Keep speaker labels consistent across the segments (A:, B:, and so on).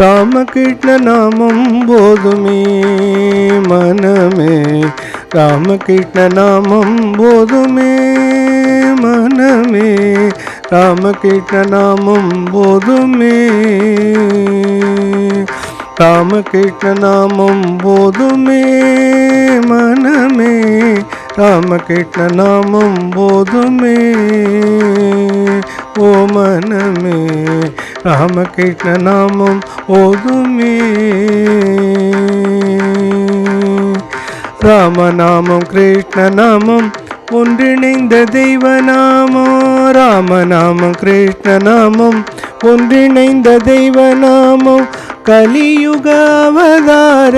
A: ராமகிருஷ்ண நாமம் போதுமே மனமே ராமகிருஷ்ண நாமம் போதுமே மனமே ராமகிருஷ்ண நாமம் போதுமே ராமகிருஷ்ண நாமம் போதுமே மனமே ராமகிருஷ்ண நாமம் போதுமே ஓ மனமே. ராமகிருஷ்ண நாமம் ஓதுமே ராமநாமம் கிருஷ்ண நாமம் ஒன்றிணைந்த தெய்வ நாமம். ராமநாமம் கிருஷ்ண நாமம் ஒன்றிணைந்த தெய்வ நாமம். கலியுக அவதார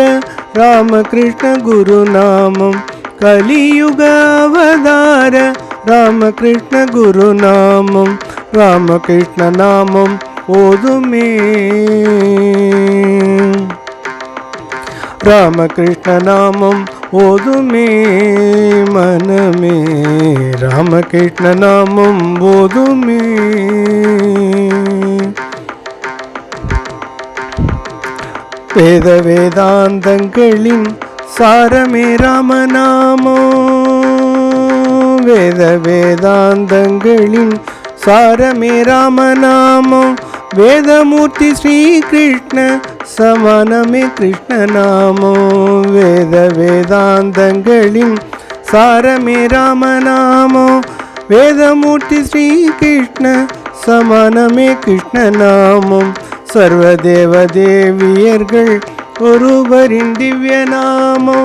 A: ராமகிருஷ்ண குரு நாமம் கலியுக அவதார ராமகிருஷ்ண குரு நாமம் ராமகிருஷ்ண நாமம் ஓதுமே ராமகிருஷ்ண நாமம் ஓதுமே மனமே. ராமகிருஷ்ண நாமம் ஓதுமே வேத வேதாந்தங்களின் சாரமே ராமநாமோ வேத வேதாந்தங்களின் சாரமே ராமநாமோ வேதமூர்த்தி ஸ்ரீகிருஷ்ண சமானமே கிருஷ்ணநாமோ. வேத வேதாந்தங்களின் சாரமே ராமநாமோ. வேதமூர்த்தி ஸ்ரீகிருஷ்ண சமானமே கிருஷ்ணநாமம் சர்வதேவ தேவியர்கள் ஒருவரின் திவ்ய நாமோ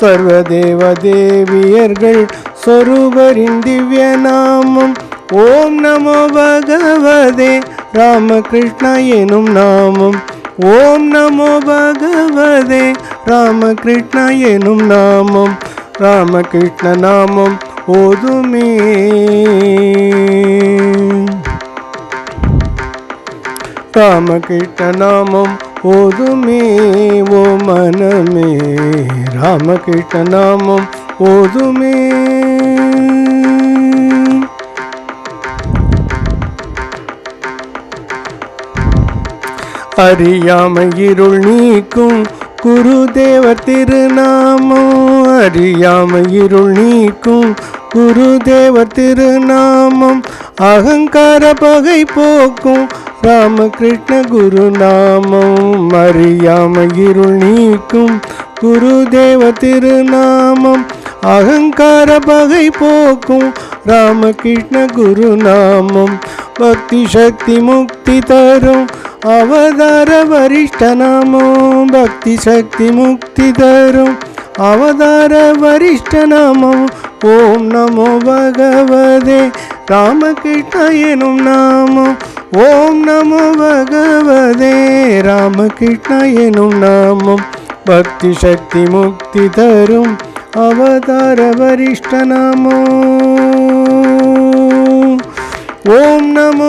A: சர்வதேவ தேவியர்கள் சொருவரின் திவ்ய நாமம் ஓம் நமோ பகவதே ராமகிருஷ்ணா எனும் நாமம். ஓம் நமோ பகவதே ராமகிருஷ்ணா எனும் நாமம். ராமகிருஷ்ண நாமம் ஓதுமே. ராமகிருஷ்ண நாமம் ஓதுமே ஓ மனமே. ராமகிருஷ்ண நாமம் ஓதுமே. அறியாமை இருள் நீக்கும் குருதேவர் திருநாமோ. அறியாமை இருள் நீக்கும் குருதேவர் திருநாமம். அகங்கார பகை போக்கும் ராமகிருஷ்ண குருநாமம். அறியாமை இருள் நீக்கும் குருதேவ திருநாமம். அகங்கார பகை போக்கும் ராமகிருஷ்ண குருநாமம். பக்தி சக்தி முக்தி தரும் அவதார வரிஷ்ட நாமோ பக்தி சக்தி முக்தி தரும். அவதார வரிஷ்ட நாமோ ஓம் நமோ பகவதே. ராமகிருஷ்ண எனும் நாமோ ஓம் நமோ பகவதே. ராமகிருஷ்ண எனும் நாமம் பக்தி சக்தி முக்தி தரும். அவதார வரிஷ்ட நாமோ ஓம் நமோ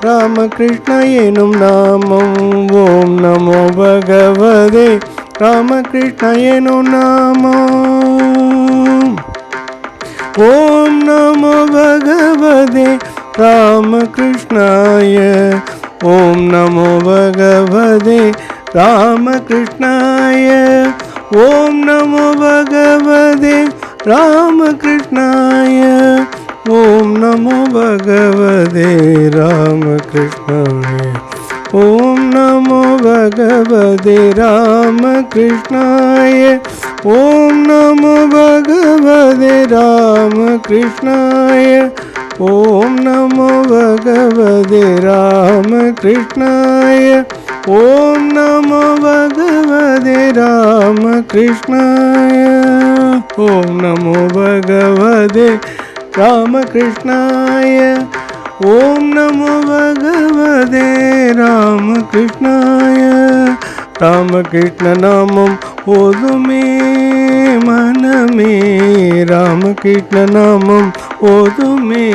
A: ராமகிருஷ்ண எனும் நாமம் ஓம் நமோ பகவதே. ராமகிருஷ்ண எனும் நாமம் ஓம் நமோ பகவதே. ராமகிருஷ்ணாய ஓம் நமோ பகவதே. ராமகிருஷ்ணாய ஓம் நமோ பகவதே. ராமகிருஷ்ணாய नमो भगवते कृष्ण ॐ नमो भगवते राम रामकृष्णाय। ओम नमो भगवते राम रामकृष्णाय। ओम नमो भगवते राम रामकृष्णाय। ओम नमो भगवते राम रामकृष्णाय। ॐ नमो भगवते ராமகிருஷ்ணாய. ஓம் நமோ பகவதே ராமகிருஷ்ணாய. ராமகிருஷ்ண நாமம் ஓதுமே மனமே. ராமகிருஷ்ண நாமம் ஓதுமே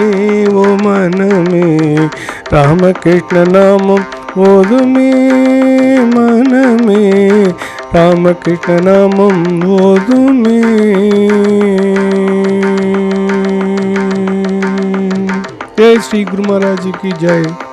A: ஓ மனமே. ராமகிருஷ்ண நாமம் ஓதுமே மனமே. ராமகிருஷ்ண நாமம் ஓதுமே जय श्री गुरु महाराज जी की जय।